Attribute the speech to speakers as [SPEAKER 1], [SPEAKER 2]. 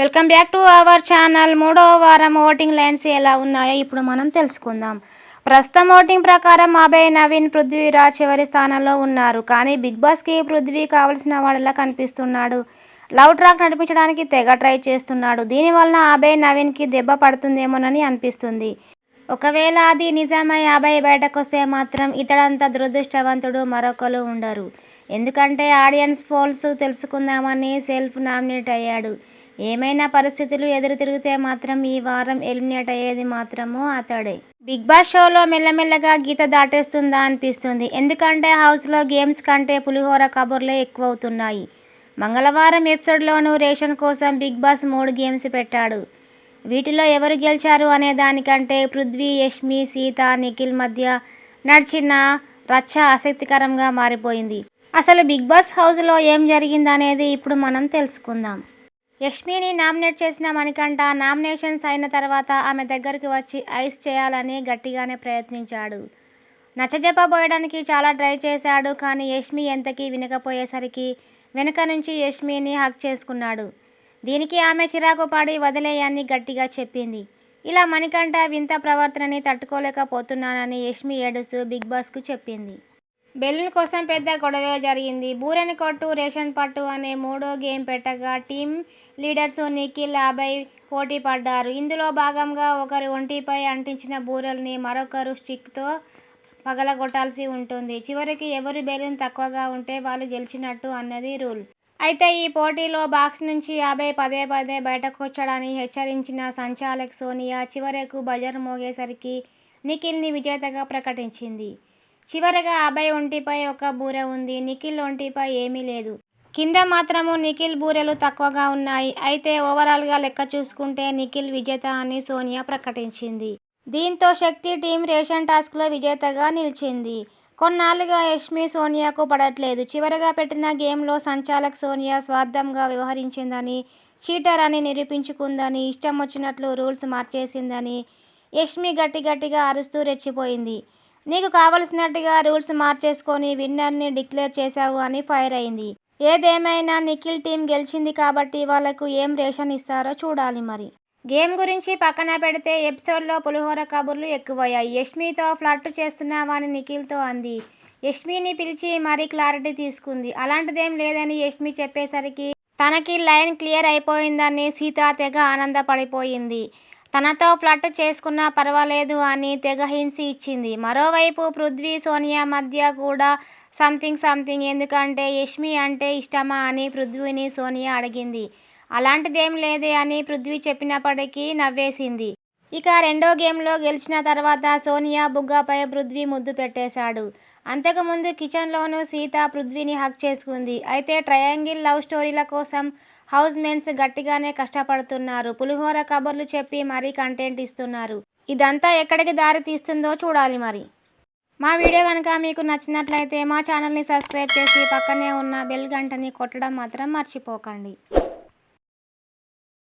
[SPEAKER 1] Welcome back to our channel. మూడో వారం voting lines ఎలా ఉన్నాయో ఇప్పుడు మనం తెలుసుకుందాం. ప్రస్తుతం ఓటింగ్ ప్రకారం అభయ్ నవీన్ పృథ్వీరాజ్ చివరి స్థానంలో ఉన్నారు. కానీ బిగ్ బాస్కి పృథ్వీ కావలసిన వాడిలా కనిపిస్తున్నాడు. లవ్ ట్రాక్ నడిపించడానికి తెగ ట్రై చేస్తున్నాడు. దీనివలన అభయ్ నవీన్కి దెబ్బ పడుతుందేమోనని అనిపిస్తుంది. ఒకవేళ అది నిజమై అభయ్ బయటకొస్తే మాత్రం ఇతడంత దురదృష్టవంతుడు మరొకరు ఉండరు. ఎందుకంటే ఆడియన్స్ పోల్స్ తెలుసుకుందామని సెల్ఫ్ నామినేట్ అయ్యాడు. ఏమైనా పరిస్థితులు ఎదురు తిరిగితే మాత్రం ఈ వారం ఎలిమినేట్ అయ్యేది మాత్రము అతడే. బిగ్ బాస్ షోలో మెల్లమెల్లగా గీత దాటేస్తుందా అనిపిస్తుంది. ఎందుకంటే హౌస్లో గేమ్స్ కంటే పులిహోర కబుర్లే ఎక్కువ అవుతున్నాయి మంగళవారం ఎపిసోడ్లోనూ రేషన్ కోసం బిగ్ బాస్ మూడు గేమ్స్ పెట్టాడు. వీటిలో ఎవరు గెలిచారు అనే దానికంటే పృథ్వీ యష్మి సీత నిఖిల్ మధ్య నడిచిన రచ్చ ఆసక్తికరంగా మారిపోయింది. అసలు బిగ్ బాస్ హౌస్లో ఏం జరిగిందనేది ఇప్పుడు మనం తెలుసుకుందాం. యష్మిని నామినేట్ చేసిన మణికంఠ నామినేషన్స్ అయిన తర్వాత ఆమె దగ్గరికి వచ్చి ఐస్ చేయాలని గట్టిగానే ప్రయత్నించాడు. నచ్చజెప్పబోయడానికి చాలా ట్రై చేశాడు కానీ యష్మి ఎంతకీ వినకపోయేసరికి వెనుక నుంచి యష్మిని హక్ చేసుకున్నాడు. దీనికి ఆమె చిరాకు పడి వదిలేయని గట్టిగా చెప్పింది. ఇలా మణికంఠ వింత ప్రవర్తనని తట్టుకోలేకపోతున్నానని యష్మి ఏడుస్తూ బిగ్ బాస్కు చెప్పింది. బెలూన్ కోసం పెద్ద గొడవ జరిగింది. బూరెని కొట్టు రేషన్ పట్టు అనే మూడో గేమ్ పెట్టగా టీం లీడర్స్ నిఖిల్ అభయ్ పోటీ పడ్డారు. ఇందులో భాగంగా ఒకరు ఒంటిపై అంటించిన బూరెల్ని మరొకరు స్టిక్తో పగలగొట్టాల్సి ఉంటుంది. చివరికి ఎవరు బెలూన్ తక్కువగా ఉంటే వాళ్ళు గెలిచినట్టు అన్నది రూల్. అయితే ఈ పోటీలో బాక్స్ నుంచి అభయ్ పదే పదే బయటకొచ్చాడని హెచ్చరించిన సంచాలక్ సోనియా చివరకు బజర్ మోగేసరికి నిఖిల్ని విజేతగా ప్రకటించింది. చివరగా అభయ్ ఒంటిపై ఒక బూర ఉంది. నిఖిల్ ఒంటిపై ఏమీ లేదు. కింద మాత్రము నిఖిల్ బూరెలు తక్కువగా ఉన్నాయి. అయితే ఓవరాల్గా లెక్క చూసుకుంటే నిఖిల్ విజేత అని సోనియా ప్రకటించింది. దీంతో శక్తి టీం రేషన్ టాస్క్లో విజేతగా నిలిచింది. కొన్నాళ్ళుగా యష్మి సోనియాకు పడట్లేదు. చివరగా పెట్టిన గేమ్లో సంచాలక్ సోనియా స్వార్థంగా వ్యవహరించిందని చీటర్ అని నిరూపించుకుందని ఇష్టం వచ్చినట్లు రూల్స్ మార్చేసిందని యష్మి గట్టి గట్టిగా అరుస్తూ రెచ్చిపోయింది. నీకు కావలసినట్టుగా రూల్స్ మార్చేసుకొని విన్నర్ని డిక్లేర్ చేశావు అని ఫైర్ అయింది. ఏదేమైనా నిఖిల్ టీం గెలిచింది కాబట్టి వాళ్ళకు ఏం రేషన్ ఇస్తారో చూడాలి మరి. గేమ్ గురించి పక్కన పెడితే ఎపిసోడ్లో పులిహోర కబుర్లు ఎక్కువయ్యాయి. యష్మితో ఫ్లర్ట్ అని నిఖిల్తో అంది. యష్మిని పిలిచి మరీ క్లారిటీ తీసుకుంది. అలాంటిదేం లేదని యష్మి చెప్పేసరికి తనకి లైన్ క్లియర్ అయిపోయిందని సీత తెగ ఆనందపడిపోయింది. తనతో ఫ్లర్ట్ చేసుకున్నా పర్వాలేదు అని తెగ హింట్స్ ఇచ్చింది. మరోవైపు పృథ్వీ సోనియా మధ్య కూడా సంథింగ్ సంథింగ్ ఎందుకంటే యష్మి అంటే ఇష్టమా అని పృథ్వీని సోనియా అడిగింది. అలాంటిదేం లేదే అని పృథ్వీ చెప్పినప్పటికీ నవ్వేసింది. ఇక రెండో గేమ్లో గెలిచిన తర్వాత సోనియా బుగ్గపై పృథ్వీ ముద్దు పెట్టేశాడు. అంతకుముందు కిచెన్లోనూ సీత పృథ్వీని హక్ చేసుకుంది. అయితే ట్రయాంగిల్ లవ్ స్టోరీల కోసం హౌస్ మేట్స్ గట్టిగానే కష్టపడుతున్నారు. పులిహోర కబుర్లు చెప్పి మరీ కంటెంట్ ఇస్తున్నారు. ఇదంతా ఎక్కడికి దారి తీస్తుందో చూడాలి మరి. మా వీడియో కనుక మీకు నచ్చినట్లయితే మా ఛానల్ని సబ్స్క్రైబ్ చేసి పక్కనే ఉన్న బెల్ గంటని కొట్టడం మాత్రం మర్చిపోకండి.